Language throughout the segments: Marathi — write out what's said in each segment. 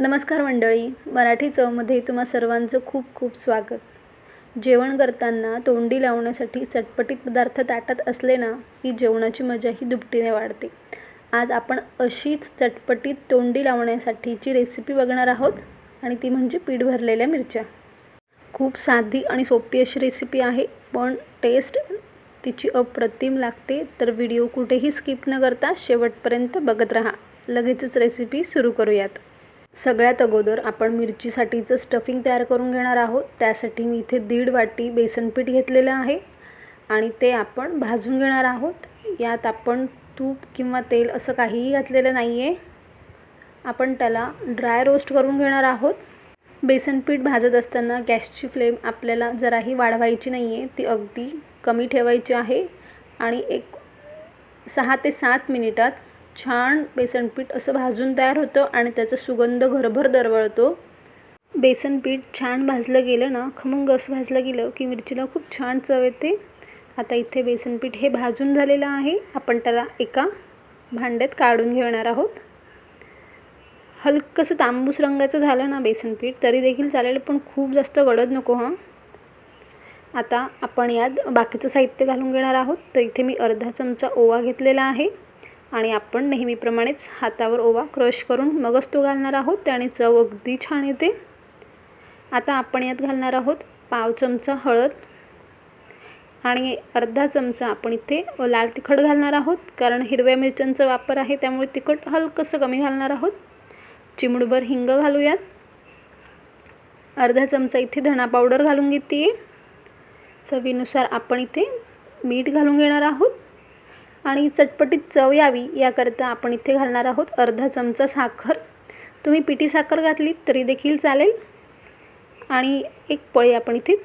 नमस्कार मंडळी मराठी चवमध्ये तुम्हा सर्वांचं खूप खूप स्वागत. जेवण करताना तोंडी लावण्यासाठी चटपटीत पदार्थ ताटात असले ना की जेवणाची मजा ही दुपटीने वाढते. आज आपण अशीच चटपटीत तोंडी लावण्यासाठीची रेसिपी बघणार आहोत आणि ती म्हणजे पीठ भरलेल्या मिरच्या. खूप साधी आणि सोपी अशी रेसिपी आहे पण टेस्ट तिची अप्रतिम लागते तर व्हिडिओ कुठेही स्किप न करता शेवटपर्यंत बघत राहा. लगेचच रेसिपी सुरू करूयात. सगळ्यात अगोदर आपण मिरचीसाठीचं स्टफिंग तयार करून घेणार आहोत. त्यासाठी मी इथे दीड वाटी बेसनपीठ घेतलेलं आहे आणि ते आपण भाजून घेणार आहोत. यात आपण तूप किंवा तेल असं काहीही घातलेलं नाही आहे आपण त्याला ड्राय रोस्ट करून घेणार आहोत. बेसनपीठ भाजत असताना गॅसची फ्लेम आपल्याला जराही वाढवायची नाही आहे ती अगदी कमी ठेवायची आहे आणि एक सहा ते सात मिनिटात छान बेसनपीठ असं भाजून तयार होतं आणि त्याचा सुगंध घरभर दरवळतो. बेसनपीठ छान भाजलं गेलं ना खमंग असं भाजलं गेलं की मिरचीला खूप छान चव येते. आता इथे बेसनपीठ हे भाजून झालेलं आहे. आपण त्याला एका भांड्यात काढून घेणार आहोत. हलकंसं तांबूस रंगाचं झालं ना बेसनपीठ तरी देखील चालेल पण खूप जास्त गडद नको हां. आता आपण यात बाकीचं साहित्य घालून घेणार आहोत. तर इथे मी अर्धा चमचा ओवा घेतलेला आहे. आणि आपण नेहमीप्रमाणेच हातावर ओवा क्रश करून मगच तो घालणार आहोत त्याने चव अगदी छान येते. आता आपण यात घालणार आहोत पाव चमचा हळद आणि अर्धा चमचा आपण इथे लाल तिखट घालणार आहोत कारण हिरव्या मिरच्यांचा वापर आहे त्यामुळे तिखट हलकंसं कमी घालणार आहोत. चिमडभर हिंग घालूयात. अर्धा चमचा इथे धणा पावडर घालून घेते चवीनुसार आपण इथे मीठ घालून घेणार आहोत. आणि चटपटीत चव यावी याकरता आपण इथे घालणार आहोत अर्धा चमचा साखर. तुम्ही पिठी साखर घातली तरी देखील चालेल. आणि एक पळी आपण इथे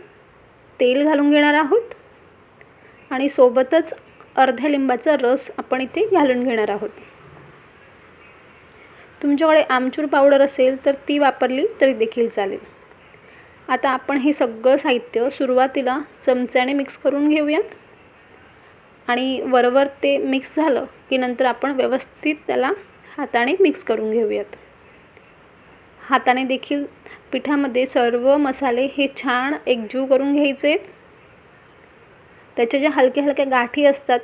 तेल घालून घेणार आहोत. आणि सोबतच अर्ध्या लिंबाचा रस आपण इथे घालून घेणार आहोत. तुमच्याकडे आमचूर पावडर असेल तर ती वापरली तरी देखील चालेल. आता आपण हे सगळं साहित्य सुरुवातीला चमच्याने मिक्स करून घेऊयात. आणि वरवर ते मिक्स झालं की नंतर आपण व्यवस्थित त्याला हाताने मिक्स करून घेऊयात. हाताने देखील पिठामध्ये सर्व मसाले हे छान एकजीव करून घ्यायचे. त्याच्या ज्या हलक्या हलक्या गाठी असतात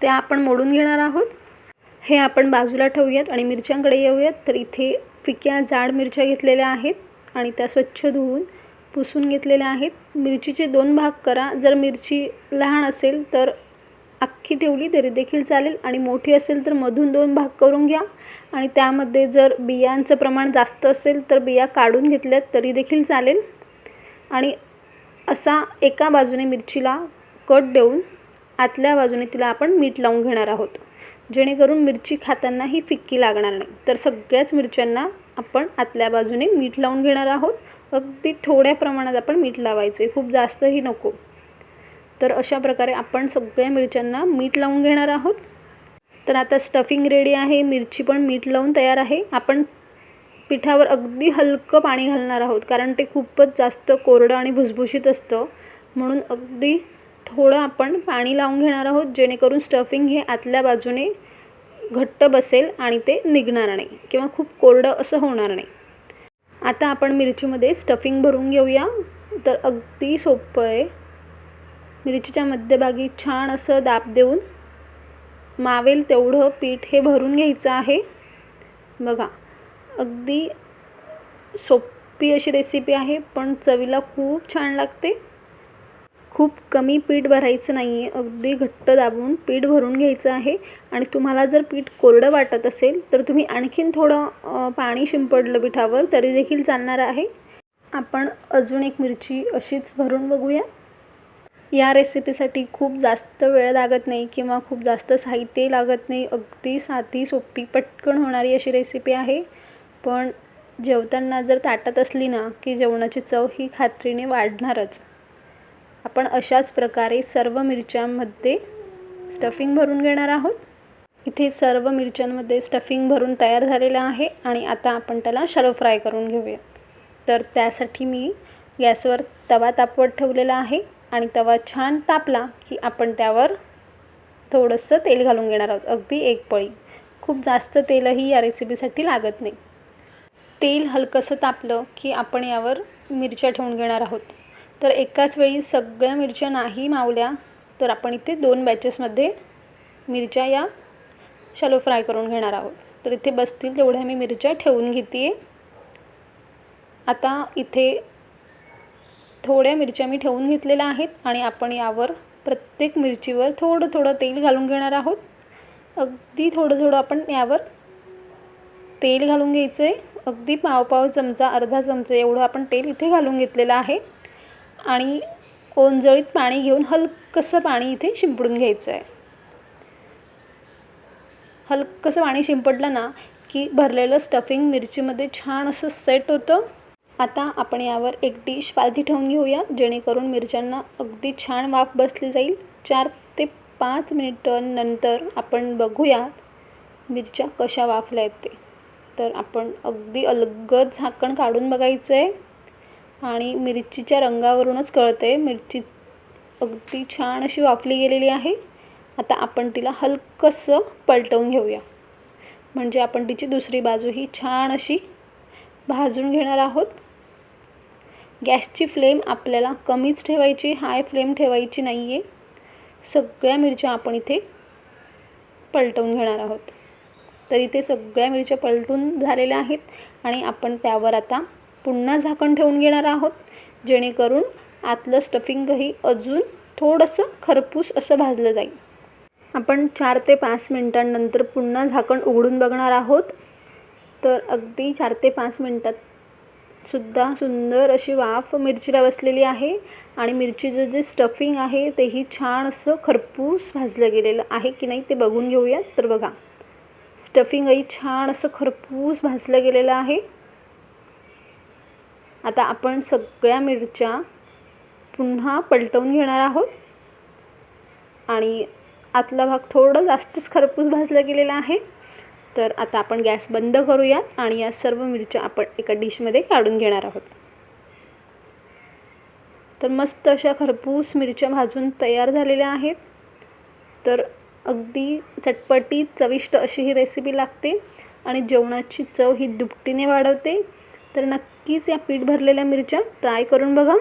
त्या आपण मोडून घेणार आहोत. हे आपण बाजूला ठेवूयात आणि मिरच्यांकडे येऊयात. तर इथे फिक्या जाड मिरच्या घेतलेल्या आहेत आणि त्या स्वच्छ धुवून पुसून घेतलेल्या आहेत. मिरचीचे दोन भाग करा. जर मिरची लहान असेल तर अख्खी ठेवली तरी देखील चालेल आणि मोठी असेल तर मधून दोन भाग करून घ्या. आणि त्यामध्ये जर बियांचं प्रमाण जास्त असेल तर बिया काढून घेतल्यात तरी देखील चालेल. आणि असा एका बाजूने मिरचीला कट देऊन आतल्या बाजूने तिला आपण मीठ लावून घेणार आहोत. जेणेकरून मिरची खाताना ही फिक्की लागणार नाही. तर सगळ्याच मिरच्यांना आपण आतल्या बाजूने मीठ लावून घेणार आहोत. अगदी थोड्या प्रमाणात आपण मीठ लावायचे खूप जास्तही नको. तर अशा प्रकारे आपण सगळ्या मिरच्यांना मीठ लावून घेणार आहोत. तर आता स्टफिंग रेडी आहे. मिरची पण मीठ लावून तयार आहे. आपण पिठावर अगदी हलकं पाणी घालणार आहोत. कारण ते खूपच जास्त कोरडं आणि भुसभुशीत असतं. म्हणून अगदी थोडं आपण पाणी लावून घेणार आहोत. जेणेकरून स्टफिंग हे आतल्या बाजूने घट्ट बसेल आणि ते निघणार नाही. किंवा खूप कोरडं असं होणार नाही. आता आपण मिरचीमध्ये स्टफिंग भरून घेऊया. तर अगदी सोपं आहे. मिरचीच्या मध्यभागी छान असं दाब देऊन मावेल तेवढं पीठ हे भरून घ्यायचं आहे. बघा अगदी सोपी अशी रेसिपी आहे पण चवीला खूप छान लागते. खूप कमी पीठ भरायचं नाही आहे अगदी घट्ट दाबून पीठ भरून घ्यायचं आहे. आणि तुम्हाला जर पीठ कोरडं वाटत असेल तर तुम्ही आणखीन थोडं पाणी शिंपडलं पिठावर तरी देखील चालणार आहे. आपण अजून एक मिरची अशीच भरून बघूया. या रेसिपीसाठी खूप जास्त वेळ लागत नाही किंवा खूप जास्त साहित्य लागत नाही. अगदी साधी सोपी पटकन होणारी अशी रेसिपी आहे. पण जेवताना जर ताटात असली ना की जेवणाची चव ही खात्रीने वाढणारच. आपण अशाच प्रकारे सर्व मिरच्यांमध्ये स्टफिंग भरून घेणार आहोत. इथे सर्व मिरच्यांमध्ये स्टफिंग भरून तयार झालेलं आहे आणि आता आपण त्याला शॅलो फ्राय करून घेऊया. तर त्यासाठी मी गॅसवर तवा तापवत ठेवलेला आहे आणि तवा छान तापला की आपण त्यावर थोडंसं तेल घालून घेणार आहोत. अगदी एक पळी. खूप जास्त तेलही या रेसिपीसाठी लागत नाही. तेल हलकंसं तापलं की आपण यावर मिरच्या ठेवून घेणार आहोत. तर एकाच वेळी सगळ्या मिरच्या नाही मावल्या तर आपण इथे दोन बॅचेसमध्ये मिरच्या या शॅलो फ्राय करून घेणार आहोत. तर इथे बसतील तेवढ्या मी मिरच्या ठेवून घेते आहे आता इथे थोड्या मिरच्या मी ठेवून घेतलेल्या आहेत आणि आपण यावर प्रत्येक मिरचीवर थोडं थोडं तेल घालून घेणार आहोत. अगदी थोडं थोडं आपण यावर तेल घालून घ्यायचं आहे अगदी पाव पाव चमचा अर्धा चमचा एवढं आपण तेल इथे घालून घेतलेलं आहे. आणि ओंजळीत पाणी घेऊन हलकंसं पाणी इथे शिंपडून घ्यायचं आहे हलकंसं पाणी शिंपडलं ना की भरलेलं स्टफिंग मिरचीमध्ये छान असं सेट होतं. आता आपण यावर एक डिश पालथी ठेवून घेऊया जेणेकरून मिरच्यांना अगदी छान वाफ बसली जाईल. चार ते पाच मिनिटांनंतर आपण बघूया मिरच्या कशा वाफल्या आहेत ते. तर आपण अगदी अलगद झाकण काढून बघायचं आहे आणि मिरचीच्या रंगावरूनच कळतं आहे मिरची अगदी छान अशी वाफली गेलेली आहे. आता आपण तिला हलकंसं पलटवून घेऊया. म्हणजे आपण तिची दुसरी बाजू ही छान अशी भाजून घेणार आहोत. गॅसची फ्लेम आपल्याला कमीच ठेवायची हाय फ्लेम ठेवायची नाही आहे सगळ्या मिरच्या आपण इथे पलटवून घेणार आहोत. तर इथे सगळ्या मिरच्या पलटून झालेल्या आहेत आणि आपण त्यावर आता पुन्हा झाकण ठेवून घेणार आहोत. जेणेकरून आतलं स्टफिंगही अजून थोडंसं खरपूस असं भाजलं जाईल. आपण चार ते पाच मिनटांनंतर पुन्हा झाकण उघडून बघणार आहोत. तर अगदी चार ते पाच मिनटात सुद्धा सुंदर अशी वाफ मिरचीला बसलेली आहे आणि मिरचीचं जे स्टफिंग आहे तेही छान असं खरपूस भाजलं गेलेलं आहे की नाही ते बघून घेऊया तर बघा स्टफिंगही छान असं खरपूस भाजलं गेलेलं आहे. आता आपण सगळ्या मिरच्या पुन्हा पलटवून घेणार आहोत. आणि आतला भाग थोडं जास्तच खरपूस भाजला गेलेला आहे. तर आता आपण गॅस बंद करूयात आणि या सर्व मिरच्या आपण एका डिशमध्ये काढून घेणार आहोत. तर मस्त अशा खरपूस मिरच्या भाजून तयार झालेल्या आहेत. तर अगदी चटपटीत चविष्ट अशी ही रेसिपी लागते आणि जेवणाची चव ही दुपटीने वाढवते. तर नक्कीच या पीठ भरलेल्या मिरच्या ट्राय करून बघा.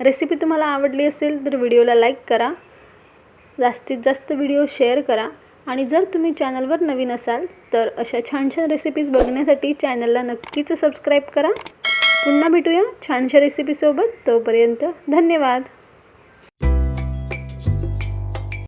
रेसिपी तुम्हाला आवडली असेल तर व्हिडिओला लाईक करा. जास्तीत जास्त व्हिडिओ शेअर करा. आणि जर तुम्ही चॅनलवर नवीन असाल तर अशा छान छान रेसिपीज बघण्यासाठी चॅनलला नक्कीच सबस्क्राईब करा. पुन्हा भेटूया छानशा रेसिपीसोबत तोपर्यंत धन्यवाद.